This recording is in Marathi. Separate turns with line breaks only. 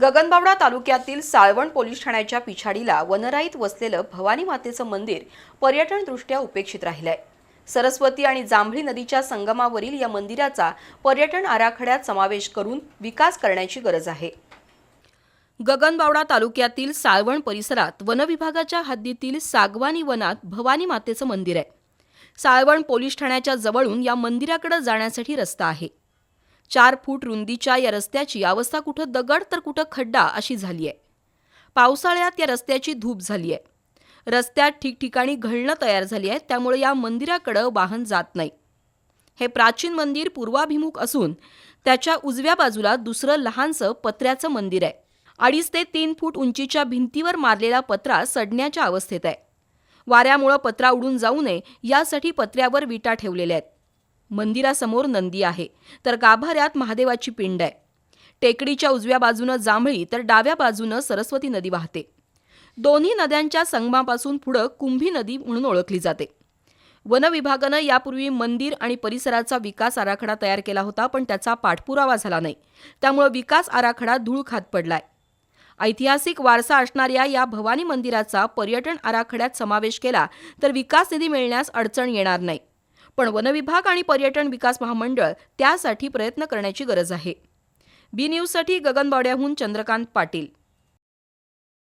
गगनबावडा तालुक्यातील साळवण पोलीस ठाण्याच्या पिछाडीला वनराईत वसलेलं भवानी मातेचं मंदिर पर्यटनदृष्ट्या उपेक्षित राहिलंय. सरस्वती आणि जांभळी नदीच्या संगमावरील या मंदिराचा पर्यटन आराखड्यात समावेश करून विकास करण्याची गरज आहे. गगनबावडा तालुक्यातील साळवण परिसरात वनविभागाच्या हद्दीतील सागवानी वनात भवानी मातेचं मंदिर आहे. साळवण पोलीस ठाण्याच्या जवळून या मंदिराकडे जाण्यासाठी रस्ता आहे. चार फूट रुंदीच्या या रस्त्याची अवस्था कुठं दगड तर कुठं खड्डा अशी झाली आहे पावसाळ्यात या रस्त्याची धूप झाली आहे रस्त्यात ठिकठिकाणी घळणं तयार झाली आहे त्यामुळे या मंदिराकडं वाहन जात नाही. हे प्राचीन मंदिर पूर्वाभिमुख असून त्याच्या उजव्या बाजूला दुसरं लहानसं पत्र्याचं मंदिर आहे. अडीच ते तीन फूट उंचीच्या भिंतीवर मारलेला पत्रा सडण्याच्या अवस्थेत आहे. वाऱ्यामुळं पत्रा उडून जाऊ नये यासाठी पत्र्यावर विटा ठेवलेल्या आहेत. मंदिरासमोर नंदी आहे. तर गाभाऱ्यात महादेवाची पिंड आहे. टेकडीच्या उजव्या बाजूनं जांभळी तर डाव्या बाजूनं सरस्वती नदी वाहते. दोन्ही नद्यांच्या संगमापासून पुढं कुंभी नदी म्हणून ओळखली जाते. वन विभागानं यापूर्वी मंदिर आणि परिसराचा विकास आराखडा तयार केला होता पण त्याचा पाठपुरावा झाला नाही. त्यामुळे विकास आराखडा धूळ खात पडलाय. ऐतिहासिक वारसा असणाऱ्या या भवानी मंदिराचा पर्यटन आराखड्यात समावेश केला तर विकास निधी मिळण्यास अडचण येणार नाही. पण वनविभाग आणि पर्यटन विकास महामंडळ त्यासाठी प्रयत्न करण्याची गरज आहे. बी न्यूजसाठी गगनबावड्याहून चंद्रकांत पाटील.